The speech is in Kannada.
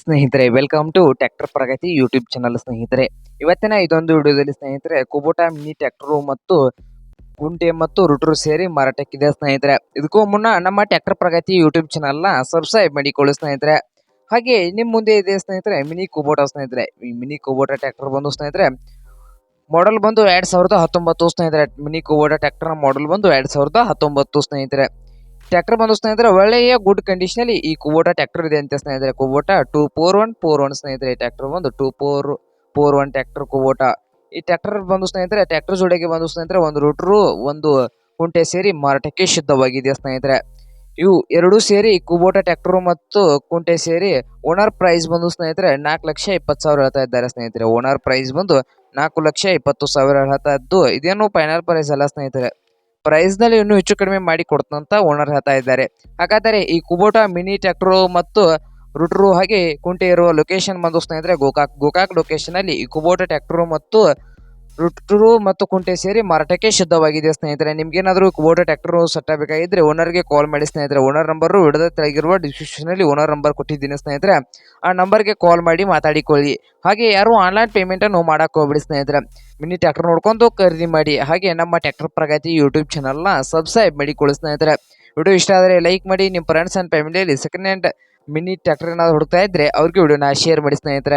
ಸ್ನೇಹಿತರೆ welcome to tractor Pragati YouTube channel ಸ್ನೇಹಿತರೆ. ಇವತ್ತಿನ ಇದೊಂದು ವಿಡಿಯೋದಲ್ಲಿ ಸ್ನೇಹಿತರೆ ಕುಬೋಟಾ ಮಿನಿ ಟ್ರ್ಯಾಕ್ಟರ್ ಮತ್ತು ಕುಂಟೆ ಮತ್ತು ರುಟ್ರು ಸೇರಿ ಮಾರಾಟಕ್ಕಿದೆ ಸ್ನೇಹಿತರೆ. ಇದಕ್ಕೂ ಮುನ್ನ ನಮ್ಮ ಟ್ರ್ಯಾಕ್ಟರ್ ಪ್ರಗತಿ ಯೂಟ್ಯೂಬ್ ಚಾನಲ್ನ ಸಬ್ಸ್ಕ್ರೈಬ್ ಮಾಡಿಕೊಳ್ಳಿ ಸ್ನೇಹಿತರೆ. ಹಾಗೆ ನಿಮ್ಮ ಮುಂದೆ ಇದೆ ಸ್ನೇಹಿತರೆ ಮಿನಿ ಕುಬೋಟಾ ಸ್ನೇಹಿತರೆ. ಈ ಮಿನಿ ಕುಬೋಟಾ ಟ್ರ್ಯಾಕ್ಟರ್ ಬಂದು ಸ್ನೇಹಿತರೆ ಮಾಡೆಲ್ ಬಂದು ಎರಡು ಸಾವಿರದ ಹತ್ತೊಂಬತ್ತು ಸ್ನೇಹಿತರೆ. ಮಿನಿ ಕುಬೋಟಾ ಟ್ಯಾಕ್ಟರ್ನ ಮಾಡೆಲ್ ಬಂದು ಎರಡು ಸಾವಿರದ ಹತ್ತೊಂಬತ್ತು ಸ್ನೇಹಿತರೆ. ಟ್ರ್ಯಾಕ್ಟರ್ ಬಂದು ಸ್ನೇಹಿತರೆ, ಒಳ್ಳೆಯ ಗುಡ್ ಕಂಡೀಷನ್ ಅಲ್ಲಿ ಈ ಕುಬೋಟ ಟ್ರ್ಯಾಕ್ಟರ್ ಇದೆ ಅಂತ ಸ್ನೇಹಿತರೆ. Kubota two four one four one ಸ್ನೇಹಿತರೆ ಟ್ರ್ಯಾಕ್ಟರ್ ಬಂದು. Two four four one tractor Kubota ಈ ಟ್ರ್ಯಾಕ್ಟರ್ ಬಂದು ಸ್ನೇಹಿತರೆ ಟ್ರ್ಯಾಕ್ಟರ್ ಜೋಡಿಗೆ ಬಂದು ಸ್ನೇಹಿತರೆ, ಒಂದು ರೂಟ್ರು ಒಂದು ಕುಂಟೆ ಸೇರಿ ಮಾರಾಟಕ್ಕೆ ಸಿದ್ಧವಾಗಿದೆ ಸ್ನೇಹಿತರೆ. ಇವು ಎರಡು ಸೇರಿ ಕುಬೋಟ ಟ್ರ್ಯಾಕ್ಟರ್ ಮತ್ತು ಕುಂಟೆ ಸೇರಿ ಓನರ್ ಪ್ರೈಸ್ ಬಂದು ಸ್ನೇಹಿತರೆ, ನಾಲ್ಕು ಲಕ್ಷ ಇಪ್ಪತ್ತು ಸಾವಿರ ಹೇಳ್ತಾ ಇದ್ದಾರೆ ಸ್ನೇಹಿತರೆ. ಓನರ್ ಪ್ರೈಸ್ ಬಂದು ನಾಲ್ಕು ಲಕ್ಷ ಇಪ್ಪತ್ತು ಸಾವಿರ ಹೇಳ್ತಾ ಇದ್ದು, ಇದೇನು ಫೈನಲ್ ಪ್ರೈಸ್ ಅಲ್ಲ ಸ್ನೇಹಿತರೆ. ಪ್ರೈಸ್ನಲ್ಲಿ ಇನ್ನೂ ಹೆಚ್ಚು ಕಡಿಮೆ ಮಾಡಿ ಕೊಡ್ತಂತ ಓನರ್ ಹೇಳ್ತಾ ಇದ್ದಾರೆ. ಹಾಗಾದರೆ ಈ ಕುಬೋಟಾ ಮಿನಿ ಟ್ರ್ಯಾಕ್ಟರ್ ಮತ್ತು ರುಟ್ರು ಹಾಗೆ ಕುಂಟೆ ಇರುವ ಲೊಕೇಶನ್ ಬಂದು ಸ್ನೇಹಿತರೆ ಗೋಕಾಕ್ ಗೋಕಾಕ್ ಲೊಕೇಶನ್ ಅಲ್ಲಿ ಈ ಕುಬೋಟಾ ಟ್ರ್ಯಾಕ್ಟರ್ ಮತ್ತು ರುಟ್ರು ಮತ್ತು ಕುಂಟೆ ಸೇರಿ ಮಾರಾಟಕ್ಕೆ ಸಿದ್ಧವಾಗಿದೆ ಸ್ನೇಹಿತರೆ, ನಿಮ್ಗೇನಾದರೂ ಓಡೋ ಟ್ರ್ಯಾಕ್ಟರ್ ಸಟ್ಟ ಬೇಕಾಗಿದ್ರೆ ಓನರ್ಗೆ ಕಾಲ್ ಮಾಡಿ ಸ್ನೇಹಿತರೆ. ಓನರ್ ನಂಬರ್ ಹಿಡಿದ ತೆಳಗಿರುವ ಡಿಸ್ಕ್ರಿಪ್ಷನ್ ಅಲ್ಲಿ ಓನರ್ ನಂಬರ್ ಕೊಟ್ಟಿದ್ದೀನಿ ಸ್ನೇಹಿತರೆ. ಆ ನಂಬರ್ಗೆ ಕಾಲ್ ಮಾಡಿ ಮಾತಾಡಿಕೊಳ್ಳಿ. ಹಾಗೆ ಯಾರು ಆನ್ಲೈನ್ ಪೇಮೆಂಟ್ ಅನ್ನು ಮಾಡಕ್ ಹೋಗ್ಬಿಡಿ ಸ್ನೇಹಿತರೆ. ಮಿನಿ ಟ್ರ್ಯಾಕ್ಟರ್ ನೋಡ್ಕೊಂಡು ಖರೀದಿ ಮಾಡಿ. ಹಾಗೆ ನಮ್ಮ ಟ್ರ್ಯಾಕ್ಟರ್ ಪ್ರಗತಿ ಯೂಟ್ಯೂಬ್ ಚಾನಲ್ನ ಸಬ್ಸ್ಕ್ರೈಬ್ ಮಾಡಿಕೊಳ್ಳಿ ಸ್ನೇಹಿತರೆ. ವಿಡಿಯೋ ಇಷ್ಟ ಆದರೆ ಲೈಕ್ ಮಾಡಿ. ನಿಮ್ಮ ಫ್ರೆಂಡ್ಸ್ ಆ್ಯಂಡ್ ಫ್ಯಾಮಿಲಿಯಲ್ಲಿ ಸೆಕೆಂಡ್ ಹ್ಯಾಂಡ್ ಮಿನಿ ಟ್ರ್ಯಾಕ್ಟರ್ ಏನಾದ್ರು ಹುಡುಕ್ತಾ ಇದ್ರೆ ಅವ್ರಿಗೆ ವಿಡಿಯೋನ ಶೇರ್ ಮಾಡಿ ಸ್ನೇಹಿತರೆ.